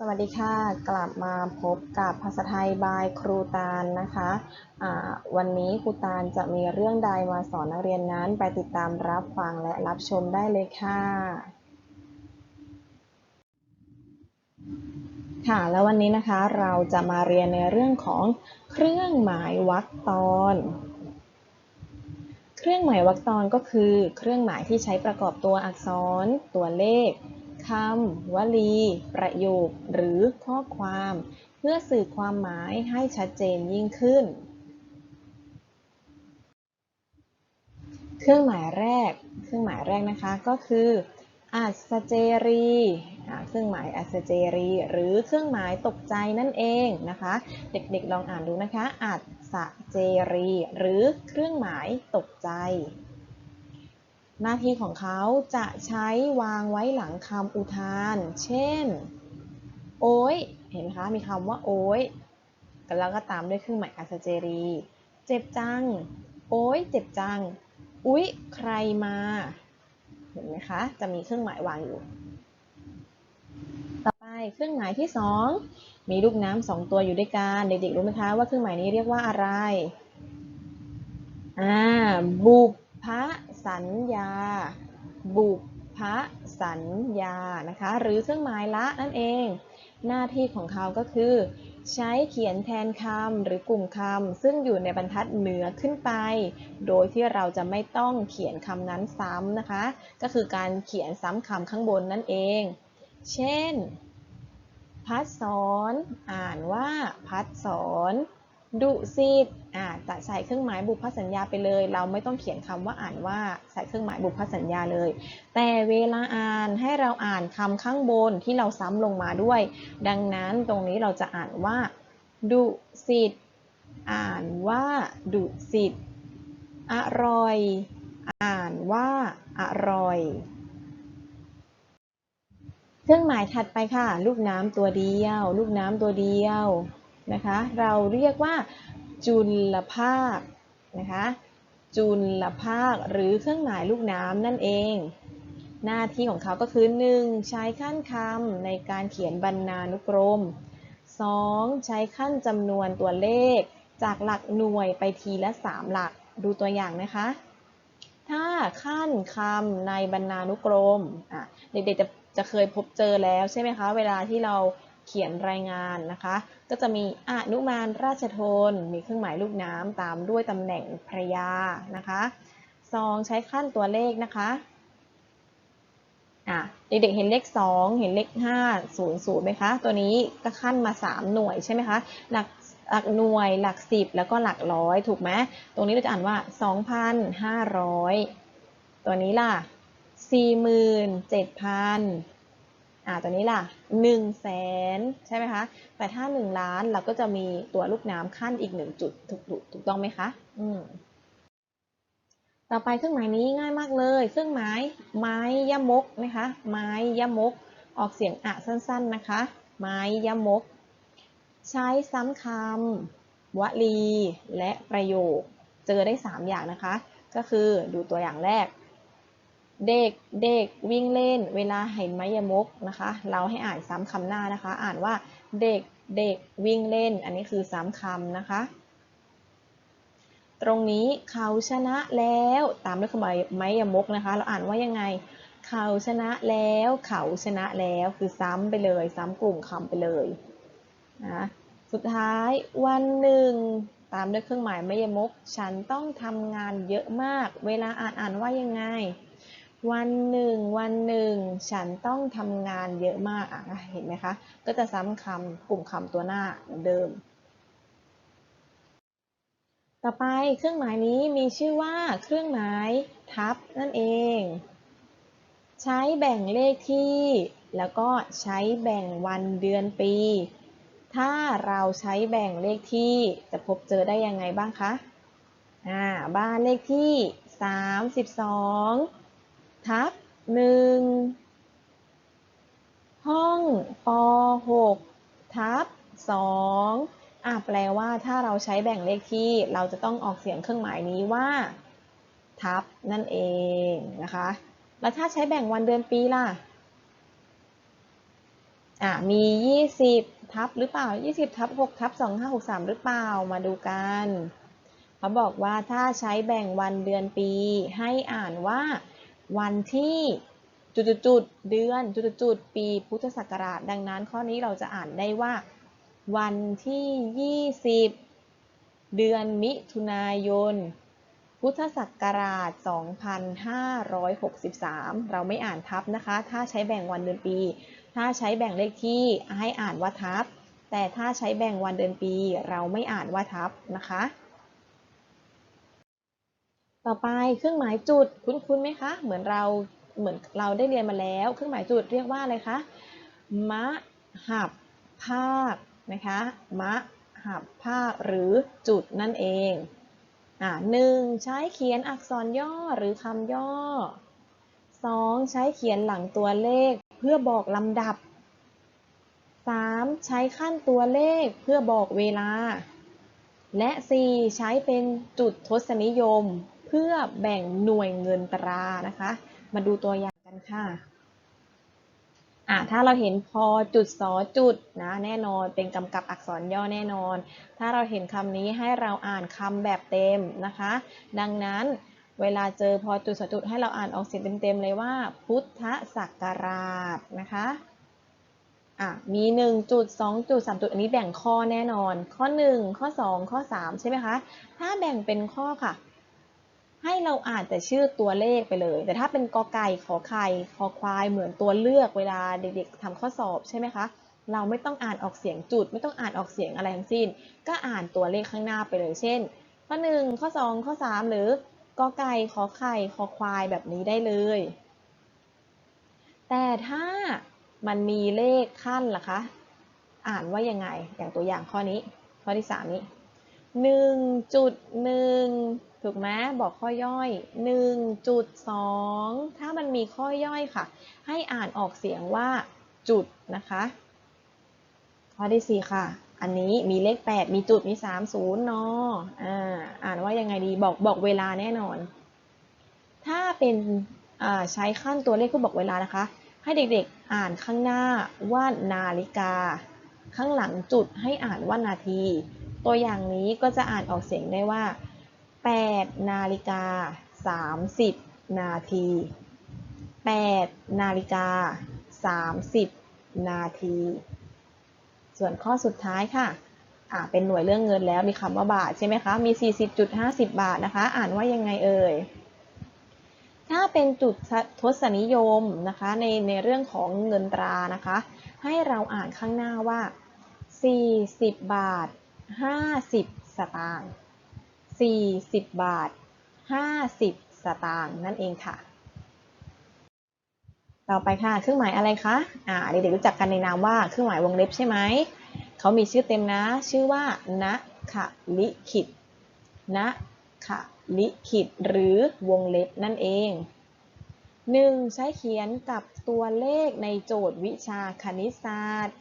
สวัสดีค่ะ กลับมาพบกับภาษาไทยบายครูตาลนะคะะวันนี้ครูตาลจะมีเรื่องใดมาสอนนักเรียนนั้น ไปติดตามรับฟังและรับชมได้เลยค่ะ ค่ะ แล้ววันนี้นะคะเราจะมาเรียนในเรื่องของเครื่องหมายวรรคตอน เครื่องหมายวรรคตอนก็คือ เครื่องหมายที่ใช้ประกอบตัวอักษร ตัวเลข คำวลี ประโยค หรือข้อความ เพื่อสื่อความหมายให้ชัดเจนยิ่งขึ้น เครื่องหมายแรก เครื่องหมายแรกนะคะก็คืออัศเจรีเครื่องหมายอัศเจรี หรือเครื่องหมายตกใจนั่นเองนะคะ เด็กๆลองอ่านดูนะคะอัศเจรี หรือเครื่องหมายตกใจ หน้าที่ของเขาจะใช้วางไว้หลังคำอุทาน เช่น โอ้ย เห็นไหมคะ มีคำว่าโอ้ยแล้วก็ตามด้วยเครื่องหมายอัศเจรี เจ็บจัง โอ้ย เจ็บจัง อุ๊ย ใครมา เห็นไหมคะ จะมีเครื่องหมายวางอยู่ ต่อไปเครื่องหมายที่สองมีลูกน้ำสองตัวอยู่ด้วยกัน เด็กๆรู้ไหมคะว่าเครื่องหมายนี้เรียกว่าอะไร อ่า บุพ สัญญา บุพสัญญานะคะ หรือเครื่องหมายละนั่นเอง หน้าที่ของเขาก็คือ ใช้เขียนแทนคำหรือกลุ่มคำซึ่งอยู่ในบรรทัดเหนือขึ้นไป โดยที่เราจะไม่ต้องเขียนคำนั้นซ้ำนะคะ ก็คือการเขียนซ้ำคำข้างบนนั่นเอง เช่น พัดสอน อ่านว่าพัดสอน ดุสิตอ่าจะใส่เครื่องหมายบุพสัญญาไปเลย เราไม่ต้องเขียนคำว่าอ่านว่าใส่เครื่องหมายบุพสัญญาเลย แต่เวลาอ่านให้เราอ่านคำข้างบนที่เราซ้ำลงมาด้วย ดังนั้นตรงนี้เราจะอ่านว่าดุสิตอ่านว่าดุสิตอร่อย อ่านว่าอร่อยเครื่องหมายถัดไปค่ะ ลูกน้ำตัวเดียว ลูกน้ำตัวเดียว นะคะ เราเรียกว่าจุลภาคนะคะ จุลภาคหรือเครื่องหมายลูกน้ำนั่นเอง หน้าที่ของเขาก็คือ 1. ใช้ขั้นคำในการเขียนบรรณานุกรม 2. ใช้ขั้นจำนวนตัวเลข จากหลักหน่วยไปทีละ 3 หลัก ดูตัวอย่างนะคะ ถ้าขั้นคำในบรรณานุกรม เด็กๆจะจะเคยพบเจอแล้วใช่ไหมคะ เวลาที่เรา เขียนรายงานนะคะ ก็จะมีอนุมานราชทน มีเครื่องหมายลูกน้ำตามด้วยตำแหน่งภรยานะคะซองใช้ขั้นตัวเลขนะคะอะเด็กๆเห็นเลข 2 เห็นเลข 5 0 0ไหมคะ ตัวนี้ก็ขั้นมา 3 หน่วยใช่ไหมคะ หลักหลักหน่วย หลัก 10 แล้วก็หลักร้อยถูกไหม ตรงนี้เราจะอ่านว่า 2,500 ตัวนี้ล่ะ 47,000 อ่าตัวนี้ล่ะ1นึ่งแสนใช่ไหมคะ แต่ถ้า 1 ล้านเราก็จะมีตัวลูกน้ำขั้นอีก 1 จุดถูกถูกต้องไหมคะอืมต่อไปเครื่องหมายนี้ง่ายมากเลย เครื่องหมายไม้ยมกนะคะ ไม้ยมก ออกเสียงอะสั้น ๆนะคะ ไม้ยมก ใช้ซ้ำคำวลี และประโยค เจอได้ 3 อย่างนะคะ ก็คือดูตัวอย่างแรก เด็กเด็กวิ่งเล่น เวลาเห็นไม้ยมกนะคะ เราให้อ่านซ้ำคำหน้านะคะ อ่านว่าเด็กเด็กวิ่งเล่น อันนี้คือซ้ำคำนะคะ ตรงนี้เขาชนะแล้วตามด้วยคำไม้ยมกนะคะ เราอ่านว่ายังไง เขาชนะแล้วเขาชนะแล้วคือซ้ำไปเลย ซ้ำกลุ่มคำไปเลยนะสุดท้ายวันหนึ่งตามด้วยเครื่องหมายไม้ยมก ฉันต้องทำงานเยอะมาก เวลาอ่านอ่านว่ายังไง วันหนึ่ง วันหนึ่ง ฉันต้องทำงานเยอะมากอะเห็นไหมคะ ก็จะซ้ำคำกลุ่มคำตัวหน้าเหมือนเดิม ต่อไปเครื่องหมายนี้มีชื่อว่าเครื่องหมายทับนั่นเอง ใช้แบ่งเลขที่ แล้วก็ใช้แบ่งวันเดือนปี ถ้าเราใช้แบ่งเลขที่จะพบเจอได้ยังไงบ้างคะอ่าบ้านเลขที่ 32 ทับหนึ่งห้องป .6 ทับสองอะแปลว่าถ้าเราใช้แบ่งเลขที่เราจะต้องออกเสียงเครื่องหมายนี้ว่า ทับนั่นเองนะคะ แล้วถ้าใช้แบ่งวันเดือนปีล่ะอะมี 20 ทับหรือเปล่า 20 ทับ 6 ทับ 2 5 6 3 หรือเปล่ามาดูกันเขาบอกว่าถ้าใช้แบ่งวันเดือนปีให้อ่านว่า วันที่จุดๆๆเดือนจุดๆๆปีพุทธศักราช ดังนั้นข้อนี้เราจะอ่านได้ว่า วันที่ 20 เดือนมิถุนายน พุทธศักราช 2563 เราไม่อ่านทับนะคะ ถ้าใช้แบ่งวันเดือนปี ถ้าใช้แบ่งเลขที่ให้อ่านว่าทับ แต่ถ้าใช้แบ่งวันเดือนปี เราไม่อ่านว่าทับนะคะ ต่อไปเครื่องหมายจุดคุ้นๆไหมคะ เหมือนเราเหมือนเราได้เรียนมาแล้ว เครื่องหมายจุดเรียกว่าอะไรคะมะหับภาคนะคะมะหับภาคหรือจุดนั่นเองอ่าหนึ่งใช้เขียนอักษรย่อหรือคำย่อ 2. ใช้เขียนหลังตัวเลขเพื่อบอกลำดับ 3. ใช้ขั้นตัวเลขเพื่อบอกเวลา และ 4. ใช้เป็นจุดทศนิยม เพื่อแบ่งหน่วยเงินตรานะคะ มาดูตัวอย่างกันค่ะอะถ้าเราเห็นพอจุดสอจุดนะแน่นอนเป็นกำกับอักษรย่อแน่นอน ถ้าเราเห็นคำนี้ให้เราอ่านคำแบบเต็มนะคะ ดังนั้นเวลาเจอพอจุดสอจุดให้เราอ่านออกเสียงเต็มๆเลยว่า พุทธศักราชนะคะอะมี1จุด2จุด3จุดอันนี้แบ่งข้อแน่นอน ข้อ 1 ข้อ 2 ข้อ 3 ใช่ไหมคะ ถ้าแบ่งเป็นข้อค่ะ ให้เราอ่านแต่ชื่อตัวเลขไปเลย แต่ถ้าเป็นกอไก่ขอไข่คอควายเหมือนตัวเลือกเวลาเด็กๆทำข้อสอบใช่ไหมคะ เราไม่ต้องอ่านออกเสียงจุด ไม่ต้องอ่านออกเสียงอะไรทั้งสิ้น ก็อ่านตัวเลขข้างหน้าไปเลย เช่น ข้อ 1 ข้อ 2 ข้อ 3 หรือกอไก่ขอไข่คอควายแบบนี้ได้เลย แต่ถ้ามันมีเลขขั้นล่ะคะ อ่านว่ายังไง อย่างตัวอย่างข้อนี้ ข้อที่ 3 นี้1.1 ถูกไหมบอกข้อย่อย 1.2 ถ้ามันมีข้อย่อยค่ะ ให้อ่านออกเสียงว่าจุดนะคะข้อที่ 4 ค่ะ อันนี้มีเลข 8 มีจุด มี 3 0นออ่าอ่านว่ายังไงดี บอกบอกเวลาแน่นอน ถ้าเป็นใช้ขั้นตัวเลขเพื่อบอกเวลานะคะ ให้เด็กๆอ่านข้างหน้าว่านาฬิกา ข้างหลังจุดให้อ่านว่านาที ตัวอย่างนี้ก็จะอ่านออกเสียงได้ว่า 8นาฬิกา30 นาที8นาฬิกา30 นาที ส่วนข้อสุดท้ายค่ะอ่าเป็นหน่วยเรื่องเงินแล้วมีคำว่าบาทใช่ไหมคะ มี 40.50 บาทนะคะ อ่านว่ายังไงเอ่ย ถ้าเป็นจุดทศนิยมนะคะในในเรื่องของเงินตรานะคะ ให้เราอ่านข้างหน้าว่า 40 บาท 50 สตางค์ 40 บาท 50 สตางค์นั่นเองค่ะ ต่อไปค่ะ เครื่องหมายอะไรคะ อ่า เด็กๆรู้จักกันในนามว่าเครื่องหมายวงเล็บใช่ไหม เขามีชื่อเต็มนะ ชื่อว่าณขลิขิตณขลิขิตหรือวงเล็บนั่นเอง 1. ใช้เขียนกับตัวเลขในโจทย์วิชาคณิตศาสตร์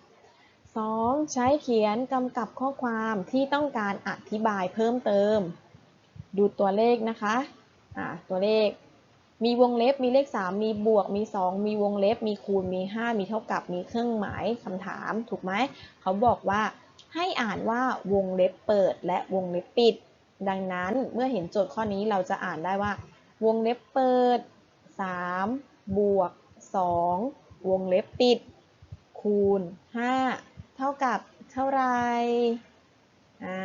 2. ใช้เขียนกำกับข้อความที่ต้องการอธิบายเพิ่มเติม ดูตัวเลขนะคะอ่าตัวเลข มีวงเล็บ มีเลข 3 มีบวก มี 2 มีวงเล็บ มีคูณ มี 5 มีเท่ากับ มีเครื่องหมายคำถาม ถูกไหม เขาบอกว่าให้อ่านว่าวงเล็บเปิดและวงเล็บปิด ดังนั้นเมื่อเห็นโจทย์ข้อนี้เราจะอ่านได้ว่า วงเล็บเปิด 3 บวก 2 วงเล็บปิด คูณ 5 เท่ากับเท่าไหร่อ่า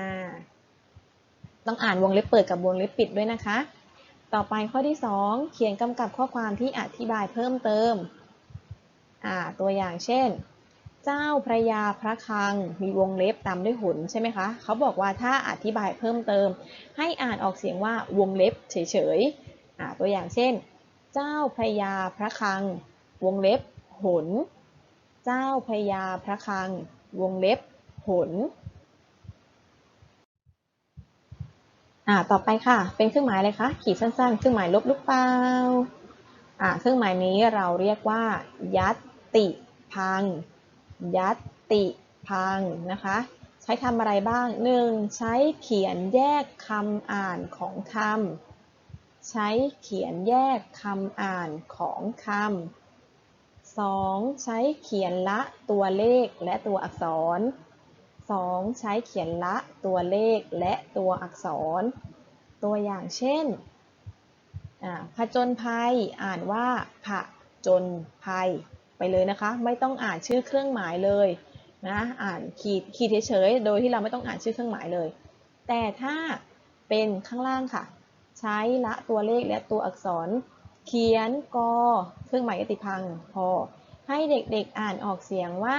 ต้องอ่านวงเล็บเปิดกับวงเล็บปิดด้วยนะคะ ต่อไปข้อที่ 2 เขียนกำกับข้อความที่อธิบายเพิ่มเติม ตัวอย่างเช่น เจ้าพระยาพระคลังมีวงเล็บตามด้วยหุนใช่ไหมคะ เขาบอกว่าถ้าอธิบายเพิ่มเติม ให้อ่านออกเสียงว่าวงเล็บเฉยๆตัวอย่างเช่น เจ้าพระยาพระคลัง วงเล็บหนเจ้าพระยาพระคลัง วงเล็บหน อ่าต่อไปค่ะ เป็นเครื่องหมายอะไรคะขีดสั้นๆ เครื่องหมายลบหรือเปล่าอ่าเครื่องหมายนี้เราเรียกว่า ยัตติพัง ยัตติพังนะคะ ใช้ทำอะไรบ้าง 1. ใช้เขียนแยกคำอ่านของคำใช้เขียนแยกคำอ่านของคำ 2. ใช้เขียนละตัวเลขและตัวอักษร 2. ใช้เขียนละตัวเลขและตัวอักษร ตัวอย่างเช่นผจญภัยอ่านว่าผจนภัยไปเลยนะคะ ไม่ต้องอ่านชื่อเครื่องหมายเลยนะอ่านขีดขีดเฉยๆโดยที่เราไม่ต้องอ่านชื่อเครื่องหมายเลย แต่ถ้าเป็นข้างล่างค่ะ ใช้ละตัวเลขและตัวอักษร เขียนกอเครื่องหมายกติพังพอให้เด็กๆอ่านออกเสียงว่า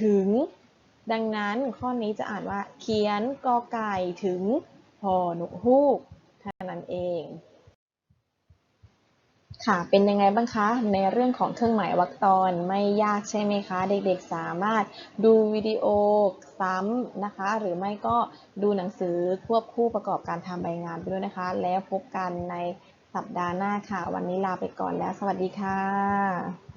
ถึง ดังนั้นข้อนี้จะอ่านว่าเขียนกอไก่ถึงพอหนุฮูกเท่านั้นเอง ค่ะเป็นยังไงบ้างคะ ในเรื่องของเครื่องหมายวรรคตอนไม่ยากใช่ไหมคะ เด็กๆสามารถดูวิดีโอซ้ำนะคะ หรือไม่ก็ดูหนังสือควบคู่ประกอบการทำใบงานไปด้วยนะคะ แล้วพบกันในสัปดาห์หน้าค่ะ วันนี้ลาไปก่อนแล้ว สวัสดีค่ะ